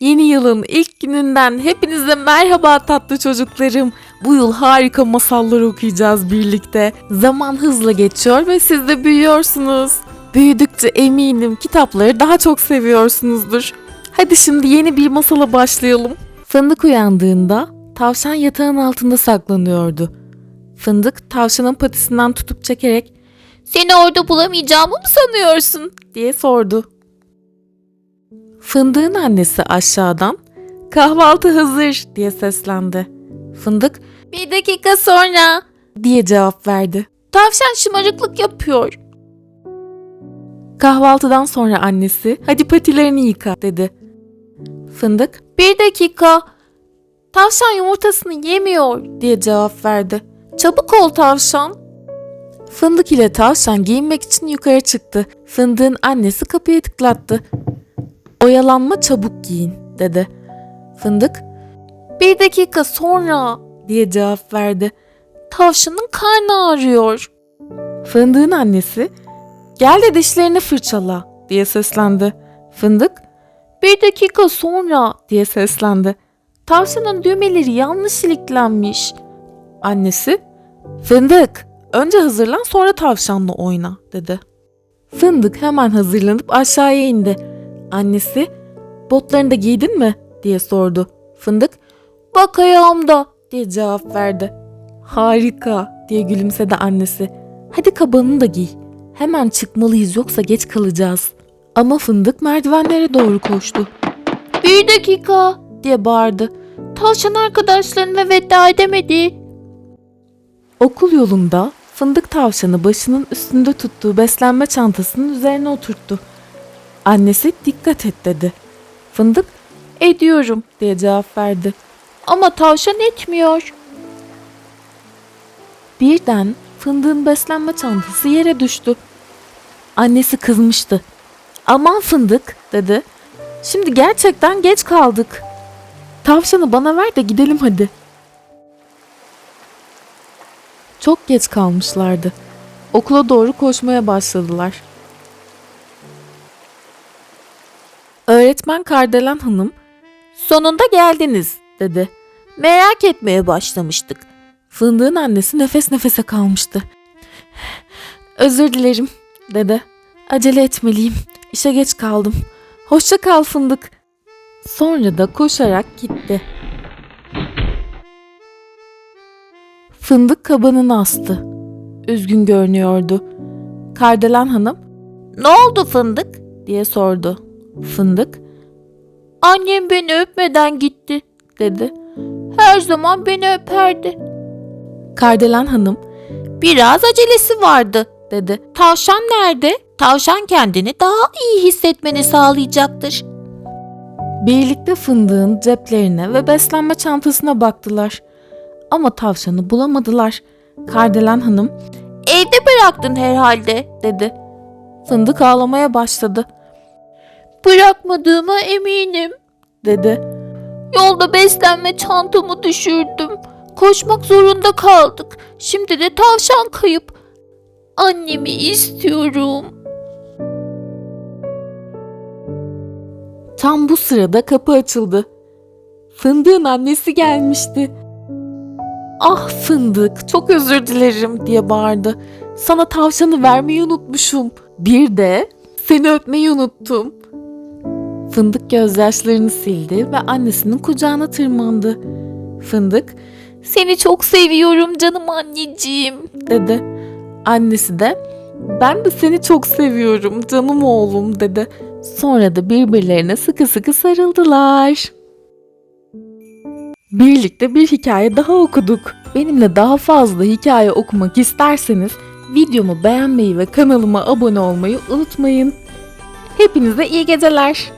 Yeni yılın ilk gününden hepinize merhaba tatlı çocuklarım. Bu yıl harika masallar okuyacağız birlikte. Zaman hızla geçiyor ve siz de büyüyorsunuz. Büyüdükçe eminim kitapları daha çok seviyorsunuzdur. Hadi şimdi yeni bir masala başlayalım. Fındık uyandığında tavşan yatağın altında saklanıyordu. Fındık tavşanın patisinden tutup çekerek "Seni orada bulamayacağımı mı sanıyorsun?" diye sordu. Fındık'ın annesi aşağıdan kahvaltı hazır diye seslendi. Fındık bir dakika sonra diye cevap verdi. Tavşan şımarıklık yapıyor. Kahvaltıdan sonra annesi hadi patilerini yıka dedi. Fındık bir dakika tavşan yumurtasını yemiyor diye cevap verdi. Çabuk ol tavşan. Fındık ile tavşan giyinmek için yukarı çıktı. Fındık'ın annesi kapıyı tıklattı. Oyalanma çabuk giyin dedi. Fındık bir dakika sonra diye cevap verdi. Tavşanın karnı ağrıyor. Fındık'ın annesi gel de dişlerini fırçala diye seslendi. Fındık bir dakika sonra diye seslendi. Tavşanın düğmeleri yanlış iliklenmiş. Annesi Fındık önce hazırlan sonra tavşanla oyna dedi. Fındık hemen hazırlanıp aşağıya indi. Annesi botlarını da giydin mi diye sordu. Fındık bak ayağımda diye cevap verdi. Harika diye gülümsedi annesi. Hadi kabanını da giy. Hemen çıkmalıyız yoksa geç kalacağız. Ama fındık merdivenlere doğru koştu. Bir dakika diye bağırdı. Tavşan arkadaşlarına veda edemedi. Okul yolunda fındık tavşanı başının üstünde tuttuğu beslenme çantasının üzerine oturttu. Annesi dikkat et dedi. Fındık ediyorum diye cevap verdi. Ama tavşan etmiyor. Birden fındığın beslenme çantası yere düştü. Annesi kızmıştı. Aman fındık dedi. Şimdi gerçekten geç kaldık. Tavşanı bana ver de gidelim hadi. Çok geç kalmışlardı. Okula doğru koşmaya başladılar. Öğretmen Kardelen Hanım, "Sonunda geldiniz." dedi. "Merak etmeye başlamıştık." Fındık'ın annesi nefes nefese kalmıştı. "Özür dilerim." dedi. "Acele etmeliyim. İşe geç kaldım. Hoşça kal Fındık." Sonra da koşarak gitti. Fındık kabanını astı. Üzgün görünüyordu. Kardelen Hanım, "Ne oldu Fındık?" diye sordu. Fındık, "Annem beni öpmeden gitti." dedi. "Her zaman beni öperdi." Kardelen Hanım, "Biraz acelesi vardı." dedi. "Tavşan nerede? Tavşan kendini daha iyi hissetmeni sağlayacaktır." Birlikte fındığın ceplerine ve beslenme çantasına baktılar. Ama tavşanı bulamadılar. Kardelen Hanım, "Evde bıraktın herhalde." dedi. Fındık ağlamaya başladı. Bırakmadığıma eminim, dedi. Yolda beslenme çantamı düşürdüm. Koşmak zorunda kaldık. Şimdi de tavşan kayıp. Annemi istiyorum. Tam bu sırada kapı açıldı. Fındık'ın annesi gelmişti. Ah Fındık, çok özür dilerim diye bağırdı. Sana tavşanı vermeyi unutmuşum. Bir de seni öpmeyi unuttum. Fındık gözyaşlarını sildi ve annesinin kucağına tırmandı. Fındık, seni çok seviyorum canım anneciğim dedi. Annesi de, ben de seni çok seviyorum canım oğlum dedi. Sonra da birbirlerine sıkı sıkı sarıldılar. Birlikte bir hikaye daha okuduk. Benimle daha fazla hikaye okumak isterseniz videomu beğenmeyi ve kanalıma abone olmayı unutmayın. Hepinize iyi geceler.